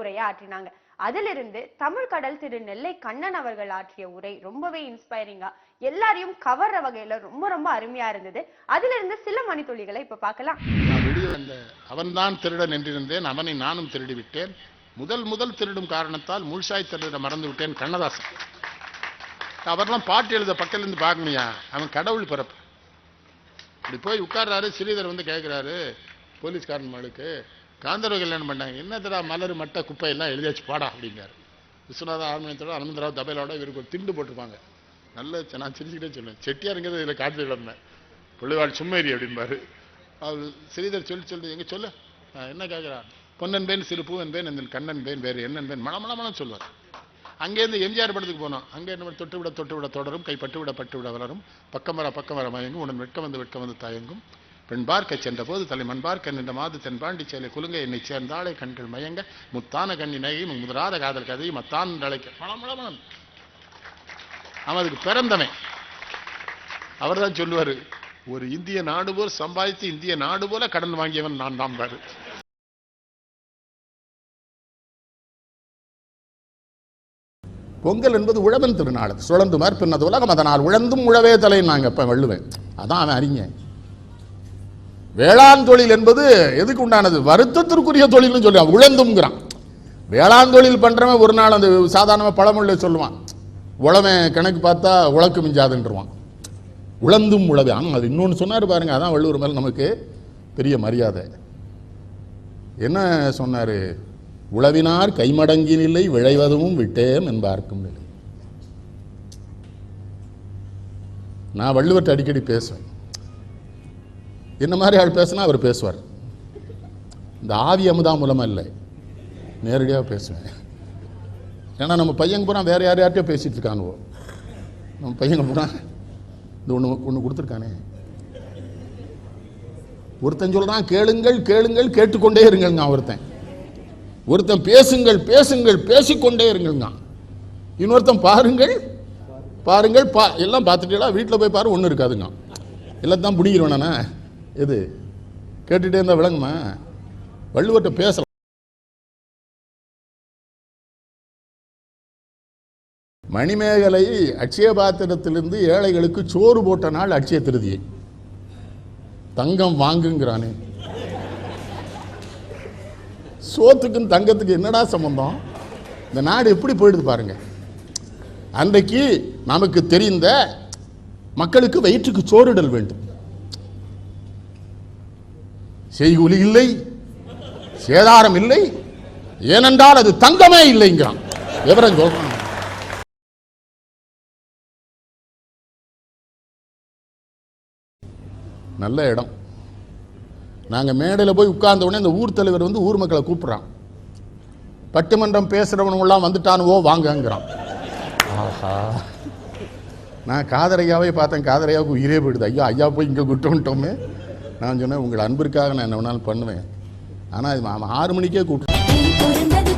உரையை ஆற்றினாங்க. அதிலிருந்து தமிழ் கடல் திரு நெல்லை கண்ணன் அவர்கள் ஆற்றிய உரை ரொம்பவே இன்ஸ்பைரிங்கா எல்லாரையும் கவர்ற வகையில ரொம்ப ரொம்ப அருமையா இருந்தது. அதுல இருந்து சில மணித்துளிகளை இப்ப பார்க்கலாம். நான் வெளியே வந்த அவன்தான் திருடன் என்றிருந்தேன் அவனை நானும் திருடி விட்டேன் முதல் முதல் திருடும் காரணத்தால் முழுசாய் திருட மறந்து விட்டேன் கண்ணதாசன். அவர்லாம் பாட்டு எழுத பக்கத்துல இருந்து பார்க்கணுயா அவன் கடவுள் பிறப்பு. இப்படி போய் உட்கார்றாரு ஸ்ரீதர் வந்து கேட்கிறாரு போலீஸ்காரன் மகளுக்கு காந்தர்வ கல்யாணம் பண்ணாங்க? என்னத்தடா மலர் மட்டை குப்பையெல்லாம் எழுதியாச்சு பாடா அப்படிங்கிறார் விஸ்வநாத ஆர்மணியத்தோட அனந்தராவ் தபையிலோட இவருக்கு ஒரு திண்டு போட்டிருப்பாங்க. நல்ல நான் சிரிச்சுக்கிட்டே சொல்லுவேன். செட்டியாருங்கிறது இதில் காட்டு விளம்பேன் பிள்ளைவாள் சும்மேரி அப்படிம்பாரு. அவர் ஸ்ரீதர் சொல்லி சொல்லி எங்கே சொல்லு? என்ன கேட்குறான் பொன்னன் பேன் சிறு பூவன் பேன் இந்த கண்ணன் பேன் வேறு என்னன் பேன் மளமளமளம் சொல்லுவார். அங்கேருந்து எம்ஜிஆர் படத்துக்கு போனோம். அங்கே என்ன தொட்டு விட தொட்டு விட தொடரும் கை பட்டு விட பட்டு விட வளரும். பக்கம் வர பக்கம் வர மயங்கும். உடன் வெட்க வந்து வெட்கம் வந்து தயங்கும். பெண் பார்க்க சென்ற போது தலை மண் பார்க்க நின்ற மாது தென் சேலை குலுங்க என்னை சேர்ந்தாலே கண்கள் மயங்க முத்தான கண்ணி முதலாத காதல் கதையும் மத்தான் அழைக்க. பழமளமனம் அவன் அதுக்கு பிறந்தவன். அவர் தான் சொல்லுவார் ஒரு இந்திய நாடு போல் சம்பாதித்து இந்திய நாடு போல கடன் வாங்கியவன் நான் தான் பாரு. பொங்கல் என்பது உழவன் திருநாள். சுழந்து மற்பின்னது உலகம். அதனால் உழந்தும் உழவே தலை நாங்கள் இப்போ வள்ளுவேன் அதான் அவன் அறிஞன். வேளாண் தொழில் என்பது எதுக்கு உண்டானது? வருத்தத்திற்குரிய தொழில்னு சொல்லுவான் உழந்தும்ங்கிறான். வேளாண் தொழில் பண்றவன் ஒரு நாள் அந்த சாதாரணமாக பழமொழியில சொல்லுவான். உழவன் கணக்கு பார்த்தா உழக்கு மிஞ்சாதுன்றவான். உழந்தும் உழவே. ஆனால் அது இன்னொன்று சொன்னார் பாருங்க. அதான் வள்ளுவர் மேலே நமக்கு பெரிய மரியாதை. என்ன சொன்னார்? உழவினார் கைமடங்கினில்லை விளைவதும் விட்டேன் என்பார்க்கும் நிலை. நான் வள்ளுவர்கிட்ட அடிக்கடி பேசுவேன். என்ன மாதிரி ஆள் பேசுனா அவர் பேசுவார். இந்த ஆவி அமுதா மூலமாக இல்லை. நேரடியாக பேசுவேன். ஏன்னா நம்ம பையங்க பூரா வேறு யார் யார்கிட்டயோ பேசிகிட்டு இருக்கானுவோ. நம்ம பையங்க பூரா இந்த ஒன்று ஒன்று கொடுத்துருக்கானே. ஒருத்தன் சொல்கிறான் கேளுங்கள் கேளுங்கள் கேட்டுக்கொண்டே இருங்கங்க ஒருத்தன். ஒருத்தன் பேசுங்கள் பேசுங்கள் பேசிக்கொண்டே இருங்கங்க இன்னொருத்தன் பாருங்கள் பாருங்கள் பா எல்லாம் பார்த்துட்டீங்களா? வீட்டில் போய் பாரு ஒன்றும் இருக்காதுங்க. எல்லாம் தான் பிடிக்கிறோம் நானே. எது கேட்டுகிட்டே இருந்தால் விளங்குமா? வள்ளுவர்கிட்ட பேசலாம் மணிமேகலை அட்சய பாத்திரத்திலிருந்து ஏழைகளுக்கு சோறு போட்ட நாள் அட்சய திருதியை. தங்கம் வாங்குங்கிறானே. சோத்துக்கும் தங்கத்துக்கு என்னடா சம்பந்தம்? இந்த நாடு எப்படி போயிடுது பாருங்க. அன்றைக்கு நமக்கு தெரிந்த மக்களுக்கு வயிற்றுக்கு சோறிடல் வேண்டும். செய்கூலி இல்லை சேதாரம் இல்லை ஏனென்றால் அது தங்கமே இல்லைங்கிறான். விவரம் சொல்றான். நல்ல இடம். நாங்கள் மேடையில் போய் உட்கார்ந்த உடனே இந்த ஊர் தலைவர் வந்து ஊர் மக்களை கூப்பிட்றான். பட்டிமன்றம் பேசுகிறவனுங்களாம் வந்துட்டானுவோ வாங்கங்கிறான். ஆஹா. நான் காதரையாவே பார்த்தேன் காதரையாவுக்கு உயிரே போயிடுது. ஐயா ஐயா போய் இங்கே கூட்டு வந்துட்டோமே. நான் சொன்னேன் உங்கள் அன்பிற்காக நான் என்ன வேணாலும் பண்ணுவேன். ஆனால் இது அவன் ஆறு மணிக்கே கூப்பிட்டு